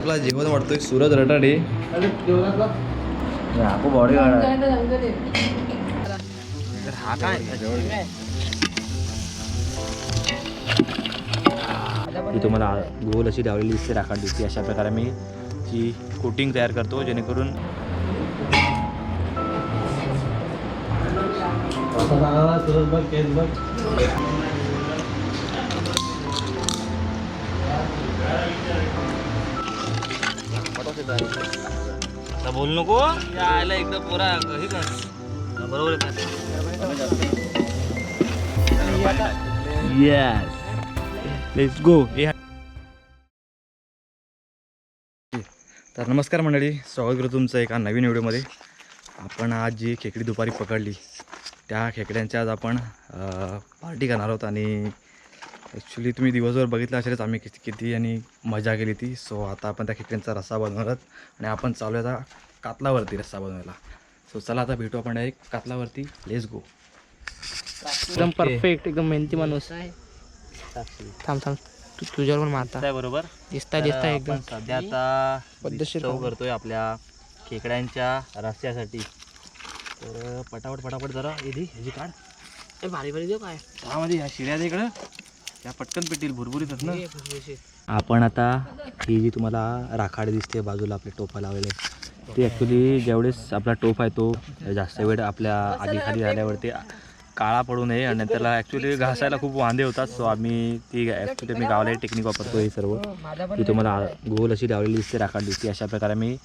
आपला जेवण वाटतोय सुरत रटाडे. बॉडी हा काय? ती तुम्हाला गोल अशी लावलेली दिसते राखाड दिसते अशा प्रकारे मी ची कोटिंग तयार करतो जेणेकरून आता बोल नको. यायला एकदा पुरा हे कर. बरोबर लेट्स गो तर नमस्कार मंडळी स्वागत करतो तुमचं एका नवीन व्हिडिओमध्ये. आपण आज जी खेकडी दुपारी पकडली त्या खेकड्यांच्या आज आपण पार्टी करणार आहोत आणि ॲक्च्युली तुम्ही दिवसभर बघितलं असेलच आम्ही किती किती आणि मजा केली ती. सो आता आपण त्या खेकड्यांचा रस्सा बनवणार आहोत. आणि आपण चालू आहे आता कातलावरती रस्सा बनवायला. सो चला आता भेटू आपण डायरेक्ट कातलावरती. लेस गो एकदम परफेक्ट एकदम मेहनती माणूस. थांब थांब. तू तुझ्यावर पण मारता. बरोबर? दिसता दिसता एकदम. सध्या आता पद्धतशीर. करतोय आपल्या खेकड्यांच्या रस्त्यासाठी. तर पटापट पटापट जरा इथे ह्याची काढ. ए, भारी भारी देऊ काय? त्यामध्ये ह्या शिऱ्या दे इकडं. त्या पटकन पेटील भुरभुरीत ना? आपण आता ही जी तुम्हाला राखाडी दिसते बाजूला आपले टोपा लावलेले ते ॲक्च्युली जेवढेच आपला टोप आहे तो जास्त वेळ आपल्या आधी खाली झाल्यावरती काळा पडू नये आणि त्याला ॲक्च्युली घासायला खूप वांदे होतात. सो आम्ही ती ॲक्च्युली मी गावला टेक्निक वापरतो हे सर्व. ती तुम्हाला गोल अशी लावलेली दिसते राखाड दिसते. अशा प्रकारे मी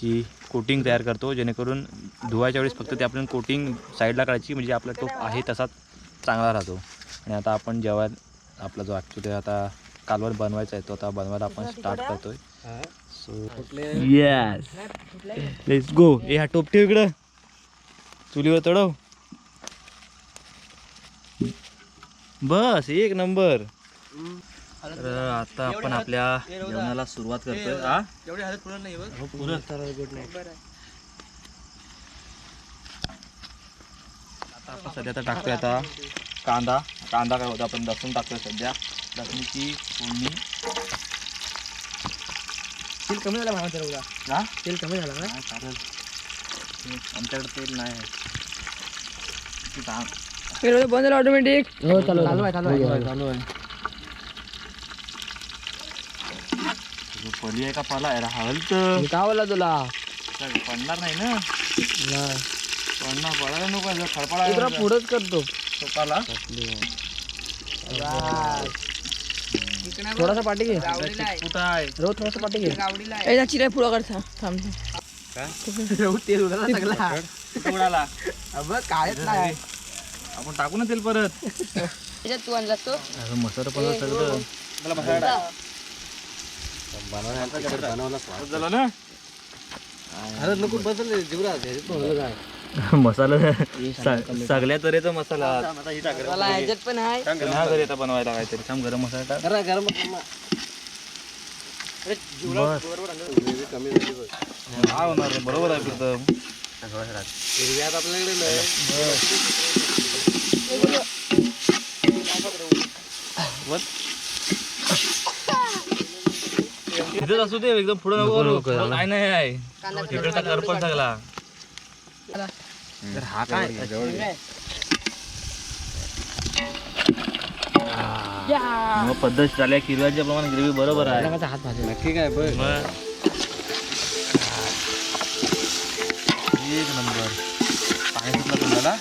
ची कोटिंग तयार करतो जेणेकरून धुवायच्या वेळेस फक्त ते आपण कोटिंग साईडला काढायची म्हणजे आपला टोप आहे तसाच चांगला राहतो. आणि आता आपण जेव्हा आपला जो ॲक्च्युली आता कालवर बनवायचा आहे तो आता बनवायला आपण स्टार्ट करतोय. सो येस लेट्स गो ए हा टोप ठेव इकडं. चुलीवर तडव. बस एक नंबर. तर आता आपण आपल्या जेवणाला सुरुवात करतोय. हा एवढी हालत पुढं नाही बघ. हो, पुरं. आता आपण सध्या आता टाकतोय आता. कांदा कांदा काय होता आपण लसूण टाकतोय सध्या. लसूणची फोडणी. तेल कमी झाला भावा तर हा? तेल कमी झाला ना? हा, चालेल. आमच्याकडे तेल नाही ते बंद झालं ऑटोमॅटिक हो चालू चालू आहे चालू आहे. चालू आहे तुझं पली आहे का पाला? आहे हल तर. मी का बोला तुला? पडणार नाही ना? नाही. पडणार पडायला नको खडपडा पुढंच करतो. पाला थोडासा पाठी घे. कुठं आहे रोज थोडासा पाठी घे ए त्याची रे पुढं कर थांब तेल उडाला. सगळा कुठं उडाला बघ कायच नाही आपण टाकू ना तेल परत. त्याच्यात तू आणलास तो? मसाला पण सगळं मला मसाला झालं ना? अरे नको बसल जीवरा मसाला सगळ्या तऱ्हेचा मसाला. मला ह्याच्यात पण आहे. ना घरी आता बनवायला काहीतरी. थांब गरम मसाला टाक. गरम गरम काय होणार रे? बरोबर आहे एकदम असू दे एकदम पुढे नको काय नाही आहे तिकडचा करपट सगळा. तर हा काय? मग पद्धत झाल्या किरव्याच्या प्रमाणे ग्रेव्ही बरोबर आहे. हात भाजला. नक्की काय बघ. मग. एक नंबर. पाणी सुटला तुम्हाला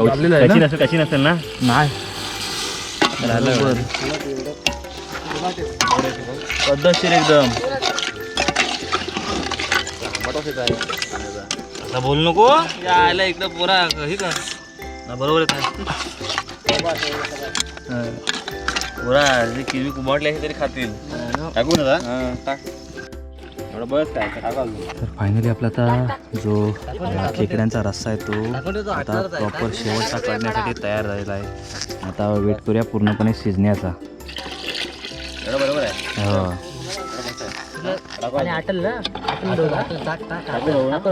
कशी नसेल कशी नसेल ना? नाही. पद्धतशीर एकदम. आता बोलू नको. यायला एकदम पुरा हे कर. ना बरोबर आहे पुरा जे किवी कुमाटले तरी खातील. टाकू ना टाक. तर फायनली आपला आता जो खेकड्यांचा रस्सा आहे तो आता प्रॉपर शेवटचा करण्यासाठी तयार झालेला आहे. आता वेट करूया पूर्णपणे शिजण्याचा. बरोबर आहे? हो.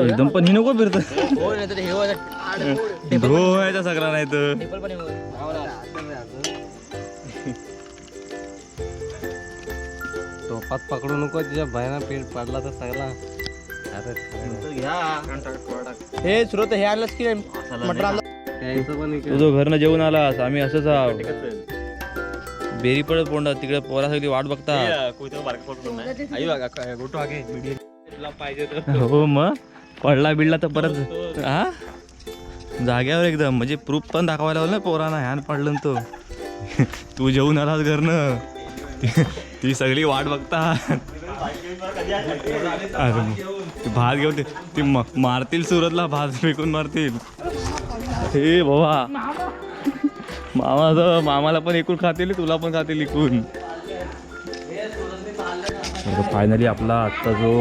एकदम पण ही नको फिरत? हो हे हो, धुवायचा सगळा नाही तर. टोपात पकडू नको तुझ्या भयाना पेट पडला तर सगळा. हे सुरत हे आणलंच की मटर आणलं तुझं घरनं जेवून आलास आम्ही असंच आहोत. बेरी पडत पोंडा तिकडे पोरा सगळी वाट बघता. हो मग? पडला बिडला तर परत हा? जाग्यावर एकदम म्हणजे प्रूफ पण दाखवायला लागलं ना पोराना ह्यान पडलं ना तो. तू जेवून आलास घरनं. ती- सगळी वाट बघता. अरे ती भात घेऊन ते- ती म- मारतील सुरतला भात फेकून मारतील. हे बाबा. मामा मामाला पण एकूण खातील तुला पण खातील इकून फायनली आपला आत्ता जो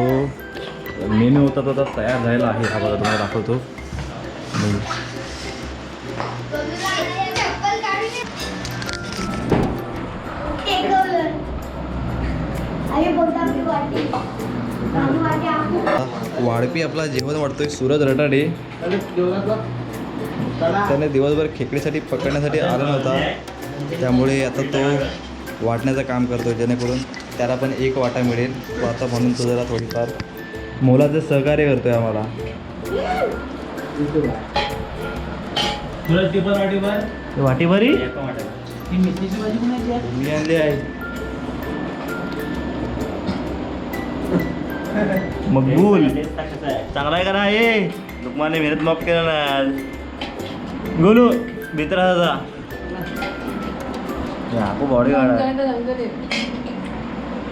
मेन्यू होता तो तयार झालेला आहे. हा बघा तुम्हाला दाखवतो. वाढपी आपला जेवण वाढतोय सूरज रटाडे. त्याने दिवसभर खेकडीसाठी पकडण्यासाठी आला नव्हता. त्यामुळे आता तो वाटण्याचं काम करतो जेणेकरून त्याला पण एक वाटा मिळेल. तो आता म्हणून तो जरा थोडीफार मोलाचं सहकार्य करतोय आम्हाला. वाटी भरी. मी आणली आहे. मकबूल. चांगला आहे का ना हे लुकमाने मेहनत माफ केला ना. गोलू मित्राचा आपको बॉडी गार्ड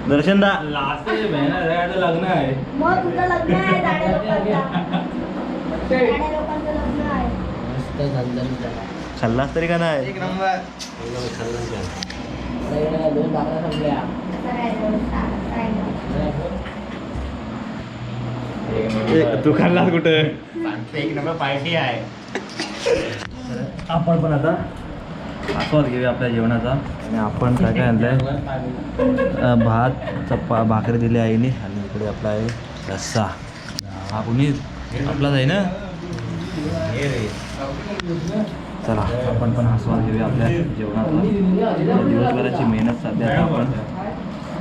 दर्शन दा. लग्न आहे. मग तुझं लग्न आहे दाड्या लोकांचा. दाड्या लोकांचं लग्न आहे. मस्त झणझणीत झाला. खाल्लास तरी का नाही? दोन संपल्या. राहिलं. तू खाल्लास कुठं? आपण पण आता आस्वाद घेऊया आपल्या जेवणाचा. आणि आपण काय काय आणलंय? भात चप्पा भाकरी दिली आईने. आणि इकडे आपला आहे रस्सा. हा कुणी आपलाच आहे ना? चला आपण पण आस्वाद घेऊया आपल्या जेवणाचा. दिवसभराची मेहनत सध्या आपण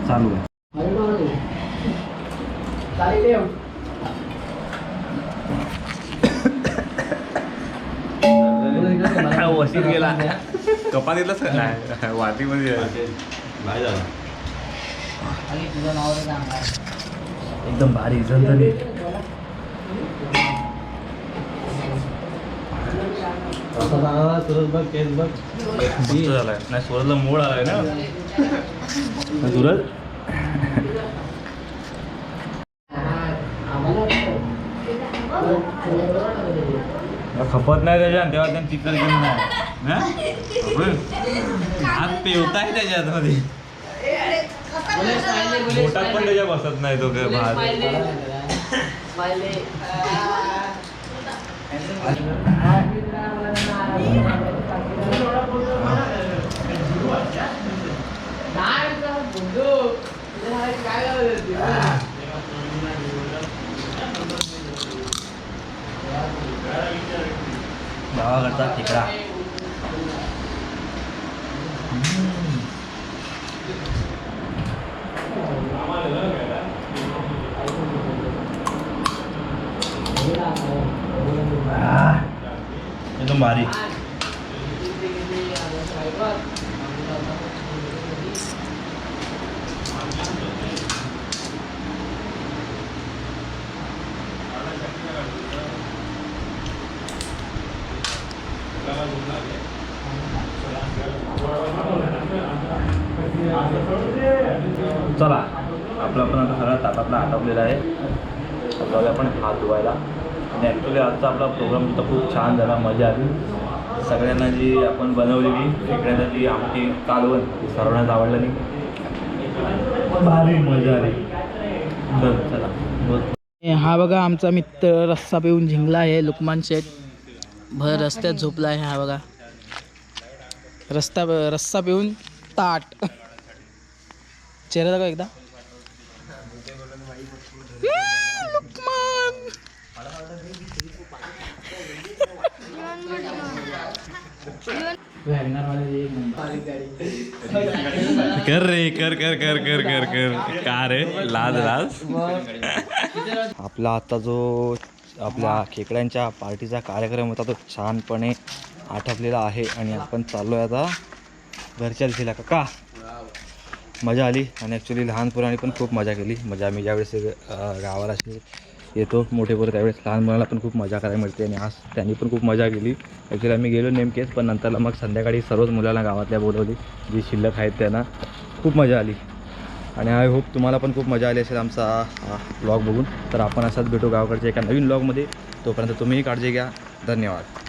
चालू आहे. वशील गेला कपातीतलाच नाही. वाटीमध्ये काय. एकदम भारी झणझणीत मस्त झालाय. नाही सूरजला मूळ आलाय ना. ना सूरज? खपत नाही त्याच्यात तेव्हा त्यांनी चित्र घेऊन नाही ना? होय. हात त्याच्यात मध्ये मोठा पण त्याच्या बसत नाही तो काय भात गावाकडचा खेकडा आह, एकदम भारी चला आपला पण आता सगळा ताटातला आटपलेला आहे. जाऊया आपण हात धुवायला. आणि ॲक्च्युली आजचा आपला प्रोग्राम तर खूप छान झाला मजा आली. सगळ्यांना जी आपण बनवलेली खेकड्याचा जी आमची कालवण सर्वांनाच आवडलं नाही भारी मजा आली. चल चला. हा बघा आमचा मित्र रस्सा पिऊन झिंगला आहे लुकमान शेठ. भर रस्त्यात झोपला आहे हा बघा. रस्ता रस्सा पिऊन ताट. चेहरा दाखव एकदा. कर रे कर कर कर कर कर कर। का रे? लाज लाज? आपला आता जो आपल्या खेकड्यांच्या पार्टीचा कार्यक्रम होता तो छानपणे आटपलेला आहे आणि आपण चाललो आहे आता घरच्या दिशेला. का मजा आली आणि ॲक्च्युली लहान पण खूप मजा केली. म्हणजे आम्ही ज्यावेळेस गावाला असे येतो मोठे पोरं त्यावेळेस लहान मुलांना पण खूप मजा करायला मिळते आणि आज त्यांनी पण खूप मजा केली. ॲक्च्युली आम्ही गेलो नेमकेच पण नंतरला मग संध्याकाळी सर्वच मुलांना गावातल्या बोलवली. जी शिल्लक आहेत त्यांना खूप मजा आली. आणि आय होप तुम्हाला पण खूप मजा आली असेल आमचा ब्लॉग बघून. तर आपण असाच भेटू गावाकडच्या एका नवीन ब्लॉगमध्ये तोपर्यंत तुम्हीही काळजी घ्या. धन्यवाद.